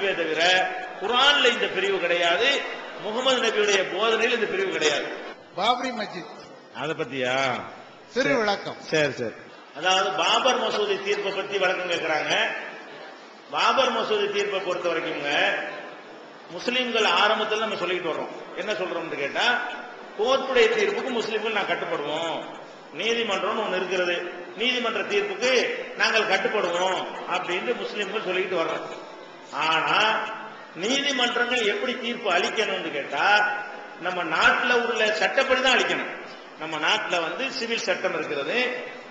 பிரிவே தவிர குரான்ல இந்த பிரிவு கிடையாது முகமது நபியுடைய போதனையில் இந்த பிரிவு கிடையாது. பாபரி மஸ்ஜித். அத பத்தியா? சிறு விளக்கம். சரி சரி. அதாவது பாபர் மசூதி தீர்ப்பை பத்தி வழக்கம் கேட்கிறாங்க பாபர் மசூதி தீர்ப்பை பொறுத்த வரைக்கும்ங்க முஸ்லிம்கள் ஆரம்பத்தில் நம்ம சொல்லிட்டு வர்றோம். என்ன சொல்றோம்னு கேட்டா கோர்ட்டுடைய தீர்ப்புக்கு முஸ்லிம்கள் நான் கட்டுப்படுவோம். நீதிமன்றம்னு ஒன்று இருக்கிறது. நீதிமன்ற தீர்ப்புக்கு நாங்கள் கட்டுப்படுவோம் அப்படின்னு முஸ்லிம்கள் சொல்லிட்டு வர்றோம். ஆனா நீதிமன்றங்கள் எப்படி தீர்ப்பு அளிக்கணும்னு கேட்டா நம்ம நாட்டில் உள்ள சட்டப்படி தான் அளிக்கணும். நம்ம நாட்டில் வந்து சிவில் சட்டம் இருக்கிறது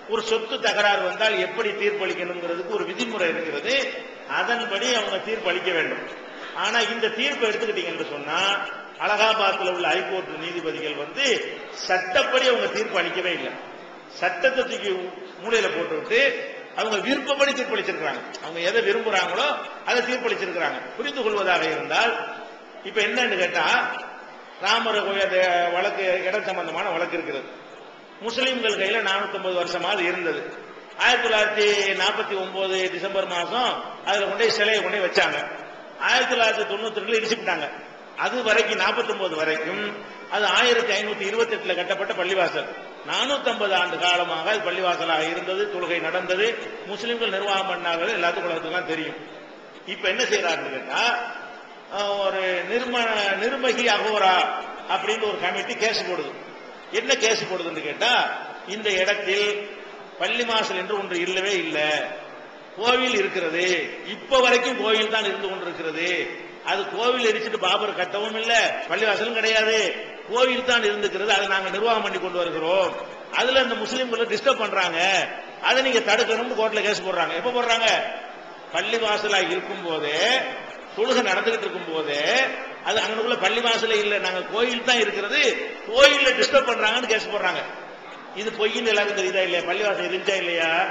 ஒரு சொத்து தகராறு வந்தால் எப்படி தீர்ப்பு அளிக்கணுங்கிறதுக்கு ஒரு விதிமுறை இருக்கிறது அதன்படி அவங்க தீர்ப்பு அளிக்க வேண்டும். ஆனா இந்த தீர்ப்பை எடுத்துக்கிட்டீங்கன்னு சொன்னா அலகாபாத்தில் உள்ள ஹைகோர்ட் நீதிபதிகள் வந்து சட்டப்படி அவங்க தீர்ப்பு அளிக்கவே இல்லை. சட்டத்தை தூக்கி மூலையில போட்டுவிட்டு அவங்க விருப்பப்படி தீர்ப்பளிச்சிருக்கிறாங்க அவங்க எதை விரும்புறாங்களோ அதை தீர்ப்பளிச்சிருக்கிறாங்க புரிந்து கொள்வதாக இருந்தால் இப்ப என்னன்னு கேட்டா ராமர் கோயில் வழக்கு இடம் சம்பந்தமான வழக்கு இருக்கிறது முஸ்லிம்கள் கையில 450 வருஷமா அது இருந்தது. ஆயிரத்தி தொள்ளாயிரத்தி நாற்பத்தி ஒன்பது டிசம்பர் மாசம் அதுல கொண்டே சிலையை கொண்டு போய் வச்சாங்க. ஆயிரத்தி தொள்ளாயிரத்தி தொண்ணூத்தி ரெண்டுல இடிச்சுட்டாங்க அது வரைக்கும் 49 வரைக்கும் அது ஆயிரத்தி ஐநூத்தி இருபத்தி எட்டுல கட்டப்பட்ட பள்ளிவாசல். 450 ஆண்டு காலமாக பள்ளிவாசலாக இருந்தது தொழுகை நடந்தது முஸ்லிம்கள் நிர்வாகம் பண்ணார்கள் எல்லாத்துக்கும் உலகத்துக்கு தெரியும். இப்ப என்ன செய்யறாருன்னு கேட்டா ஒரு நிர்ம நிர்மகி அகோரா அப்படின்னு ஒரு கமிட்டி கேஸ் போடுது. என்ன கேஸ் போடுதுன்னு கேட்டா இந்த இடத்தில் பள்ளிவாசல் என்று ஒன்று இல்லவே இல்லை. கோவில் இருக்கிறது. இப்ப வரைக்கும் கோவில் தான் இருந்து கொண்டிருக்கிறது. அது கோவில் எரிச்சிட்டு பாபர் கட்டவும் இல்லை பள்ளிவாசலும் கிடையாது. கோவில் தான் இருந்துக்கிறது அதை நாங்க நிர்வாகம் பண்ணி கொண்டு வருகிறோம். அதுல இந்த முஸ்லீம்களை டிஸ்டர்ப் பண்றாங்க. அதை நீங்க தடுக்கணும்னு கோர்ட்ல கேஸ் போடுறாங்க. எப்ப போடுறாங்க? பள்ளி வாசலா இருக்கும் போதே தொழுகை நடந்துகிட்டு இருக்கும் போதே அது அங்கனுக்குள்ள பள்ளிவாசலே இல்ல. நாங்க கோயில் தான் இருக்கிறது. கோயில்ல டிஸ்டர்ப் பண்றாங்கன்னு கேஸ் போடுறாங்க. இது பொய்ன்னு எல்லாருக்கும் தெரியுதா இல்லையா? பள்ளிவாசல் இருந்துச்சா இல்லையா?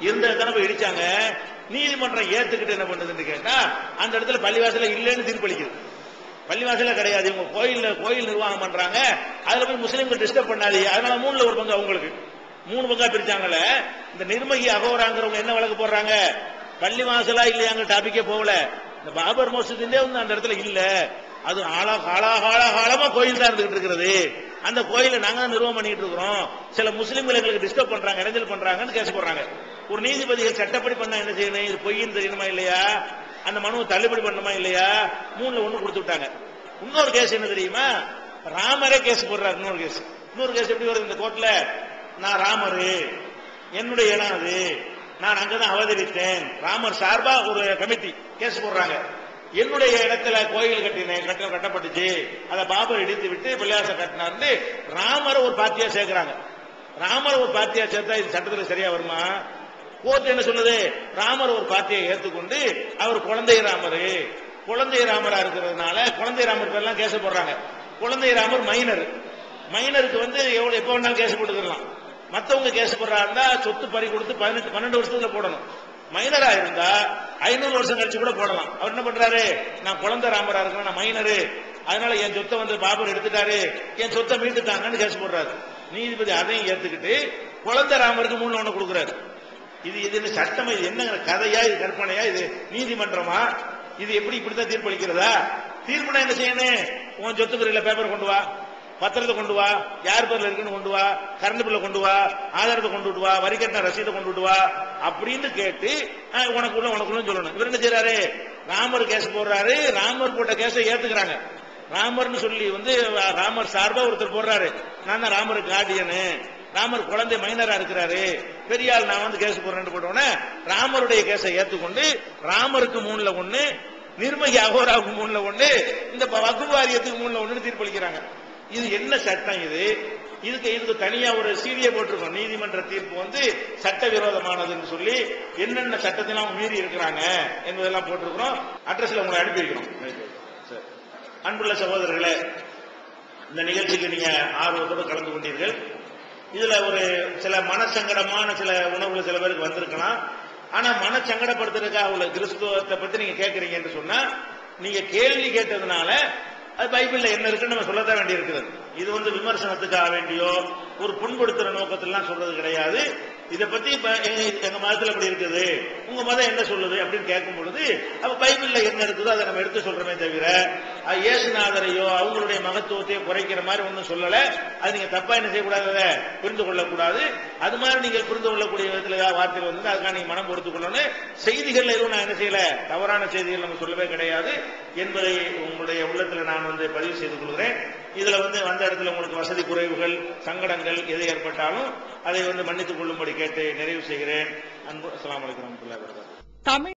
இருந்த இடத்துல போய் இடிச்சாங்க. நீதிமன்றம் ஏத்துக்கிட்டு என்ன பண்ணுதுன்னு கேட்டா அந்த இடத்துல பள்ளிவாசல இல்லைன்னு தீர்ப்பளிக்குது. பள்ளிவாசல கிடையாது. இவங்க கோயில்ல கோயில் நிர்வாகம் பண்றாங்க. அதுல போய் முஸ்லீம்கள் டிஸ்டர்ப் பண்ணாதீங்க. அதனால மூணுல ஒரு பங்கு அவங்களுக்கு. மூணு பங்கா பிரிச்சாங்கல்ல. இந்த நிர்மகி அகோராங்கிறவங்க என்ன வழக்கு போடுறாங்க? பள்ளிவாசலா இல்லையாங்க டாபிக்கே போகல. இந்த பாபர் மோசத்திலே வந்து அந்த இடத்துல இல்ல. அது ஆளா காலா காலா காலமா கோயில் தான் இருந்துகிட்டு இருக்கிறது அந்த கோயிலை நாங்க தான் நிர்வாகம் பண்ணிட்டு இருக்கிறோம். சில முஸ்லீம்கள் எங்களுக்கு டிஸ்டர்ப் பண்றாங்க இடைஞ்சல் பண்றாங்கன்னு கேஸ் போடுறாங்க. ஒரு நீதிபதிகள் சட்டப்படி பண்ணா என்ன செய்யணும்? இது பொய்ன்னு தெரியணுமா இல்லையா? அந்த மனுவை தள்ளுபடி பண்ணணுமா இல்லையா? மூணுல ஒண்ணு கொடுத்து விட்டாங்க. இன்னொரு கேஸ் என்ன தெரியுமா? ராமரே கேஸ் போடுறாரு இன்னொரு கேஸ். இன்னொரு கேஸ் எப்படி வருது இந்த கோர்ட்ல? நான் ராமர். என்னுடைய இடம் அது. நான் அங்கதான் அவதரித்தேன். ராமர் சார்பா ஒரு கமிட்டி கேஸ் போடுறாங்க. என்னுடைய இடத்துல கோயில் கட்டினேன் கட்ட கட்டப்பட்டுச்சு. அதை பாபர் இடித்து விட்டு பிள்ளையாச கட்டினார்னு ராமரை ஒரு பாத்தியா சேர்க்கிறாங்க. ராமர் ஒரு பாத்தியா சேர்த்தா இது சட்டத்துல சரியா வருமா? கோர்ட் என்ன சொல்லுது ராமர் ஒரு பார்ட்டியை ஏற்றுக்கொண்டு அவர் குழந்தை ராமர். குழந்தை ராமரா இருக்கிறதுனால குழந்தை ராமர் பேர்லாம் கேஸ் போடுறாங்க. குழந்தை ராமர் மைனர் மைனருக்கு வந்து எவ்வளவு எப்ப வேணாலும் கேஸ் போட்டுக்கலாம். மற்றவங்க கேஸ் போடுறா இருந்தா சொத்து பறி கொடுத்து பதினெட்டு பன்னெண்டு வருஷத்துல போடணும். மைனரா இருந்தா ஐநூறு வருஷம் கழிச்சு கூட போடலாம். அவர் என்ன பண்றாரு? நான் குழந்தை ராமரா இருக்கேன் நான் மைனரு அதனால என் சொத்தை வந்து பாபர் எடுத்துட்டாரு. என் சொத்தை மீட்டுட்டாங்கன்னு கேஸ் போடுறாரு. நீதிபதி அதையும் ஏத்துக்கிட்டு குழந்தை ராமருக்கு மூணு ஒண்ணு கொடுக்குறாரு. இது இது என்ன சட்டம் இது என்னங்கிற கதையா இது கற்பனையா இது நீதிமன்றமா? இது எப்படி இப்படித்தான் தீர்ப்பளிக்கிறதா? தீர்ப்புனா என்ன செய்யணும்? உன் சொத்துக்குறையில பேப்பர் கொண்டு வா பத்திரத்தை கொண்டு வா யார் பேர்ல இருக்குன்னு கொண்டு வா கரண்ட் பில்ல கொண்டு வா ஆதாரத்தை கொண்டு விட்டு வா வரி கட்டின ரசீதை கொண்டு விட்டு வா அப்படின்னு கேட்டு அஹ், உனக்குள்ள உனக்குள்ள சொல்லணும். இவர் என்ன செய்யறாரு ராமர் கேஸ் போடுறாரு. ராமர் போட்ட கேஸை ஏத்துக்கிறாங்க. ராமர்னு சொல்லி வந்து ராமர் சார்பா ஒருத்தர் போடுறாரு. நான் தான் ராமருக்கு கார்டியனு ராமர் குழந்தை மைனரா இருக்கிறாரு. பெரியாள் நான் வந்து கேஸ் போடுறேன்னு போட்டோன்னே ராமருடைய கேஸை ஏத்துக்கொண்டு ராமருக்கு மூணுல ஒண்ணு நிர்மகி அகோராவுக்கு மூணுல ஒண்ணு இந்த வகுவாரியத்துக்கு மூணுல ஒண்ணு தீர்ப்பளிக்கிறாங்க. இது என்ன சட்டம் இது? இதுக்கு இதுக்கு தனியா ஒரு சீரிய போட்டிருக்கோம். நீதிமன்ற தீர்ப்பு வந்து சட்டவிரோதமானதுன்னு சொல்லி என்னென்ன சட்டத்தெல்லாம் மீறி இருக்கிறாங்க என்பதெல்லாம் போட்டிருக்கிறோம். அட்ரஸ்ல உங்களை அனுப்பி வைக்கிறோம். சரி. அன்புள்ள சகோதரர்களே இந்த நிகழ்ச்சிக்கு நீங்க ஆர்வத்தோடு கலந்து கொண்டீர்கள். இதுல ஒரு சில மனசங்கடமான சில உணவுகள் சில பேருக்கு வந்திருக்கலாம். ஆனா மனசங்கடப்படுத்துறதுக்காக உள்ள கிறிஸ்துவத்தை பத்தி நீங்க கேட்கறீங்க என்று சொன்னா நீங்க கேள்வி கேட்டதுனால அது பைபிள்ல என்ன இருக்குன்னு நம்ம சொல்லத்தான் வேண்டி இருக்குது இது வந்து விமர்சனத்துக்காக வேண்டியோ ஒரு புண்படுத்துற நோக்கத்திலாம் சொல்றது கிடையாது. இதை பத்தி இப்ப எங்க மதத்துல இப்படி இருக்குது. உங்க மதம் என்ன சொல்லுது அப்படின்னு கேட்கும் பொழுது அப்ப பைபிள்ல என்ன இருக்குதோ அதை நம்ம எடுத்து சொல்றோமே தவிர இயேசுநாதரையோ அவங்களுடைய மகத்துவத்தையோ குறைக்கிற மாதிரி ஒன்றும் சொல்லல. அது நீங்க தப்பா என்ன செய்யக்கூடாது புரிந்து கொள்ளக்கூடாது. அது மாதிரி நீங்கள் புரிந்து கொள்ளக்கூடிய விதத்துல ஏதாவது வார்த்தைகள் வந்து அதுக்காக நீங்க மனம் பொறுத்து கொள்ளணும் செய்திகள் எதுவும் நான் என்ன செய்யல தவறான செய்திகள் நம்ம சொல்லவே கிடையாது என்பதை உங்களுடைய உள்ளத்துல நான் வந்து பதிவு செய்து கொள்கிறேன். இதுல வந்து அந்த இடத்துல உங்களுக்கு வசதி குறைவுகள் சங்கடங்கள் எது ஏற்பட்டாலும் அதை வந்து மன்னித்துக் கொள்ளும்படி கேட்டு நிறைவு செய்கிறேன். அன்பு அஸ்லாம் வலைக்கம் தமிழ்